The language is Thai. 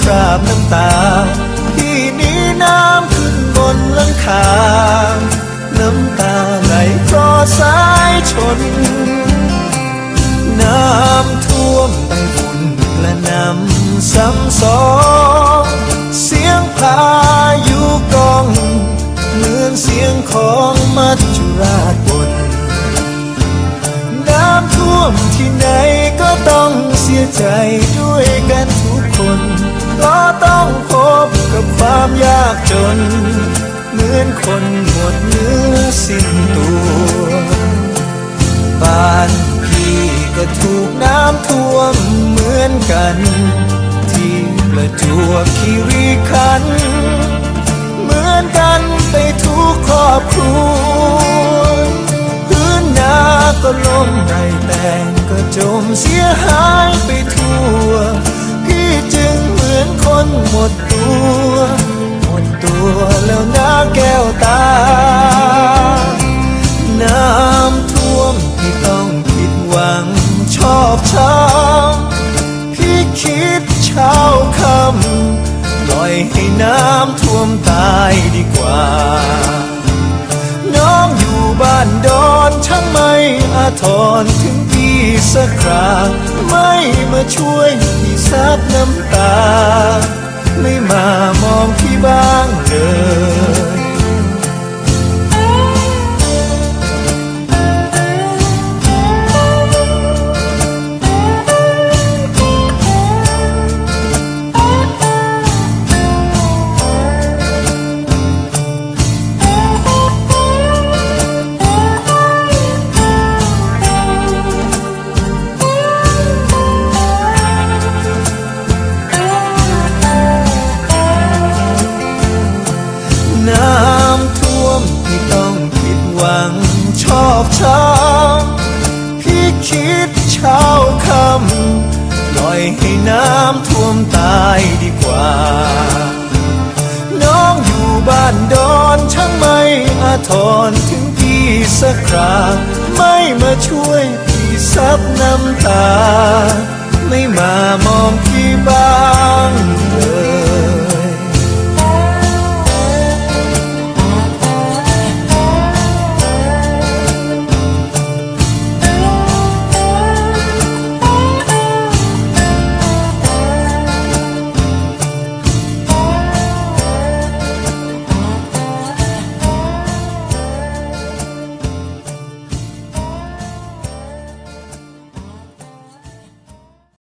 คราบน้ำตา ที่นี้น้ำขึ้นบนหลังคา น้ำตาไหลเพราะสายชน น้ำท่วมไต้ฝุ่นกระหนำซ้ำสองเสียงพายุกองเหมือนเสียงของมัจจุราชบน น้ำท่วมที่ไหนก็ต้องเสียใจด้วย ต้องพบกับความยากจน เหมือนคนหมดเนื้อสิ้นตัวบ้านพี่ก็ถูกน้ำท่วมเหมือนกัน ที่ประจวบคีรีขัน เหมือนกันไปทุกครอบครัวพื้นนาก็ล้มไรแต่งก็จมเสียหายไปทั่ว นหมดตัว หมดตัวแล้วนะแก้วตา น้ำท่วมที่ต้องผิดหวังชอบช้ำพี่คิดเช้าคำปล่อยให้น้ำท่วมตายดีกว่า น้องอยู่บ้านดอนช่างไม่อาทรถึงพี่สักคราไม่มาช่วยพี่ ซับน้ำตา ไม่มามองที่บ้างเลย ทอนถึงพี่สักคราไม่มาช่วยพี่ซับน้ำตา ไม่มามองพี่บ้าง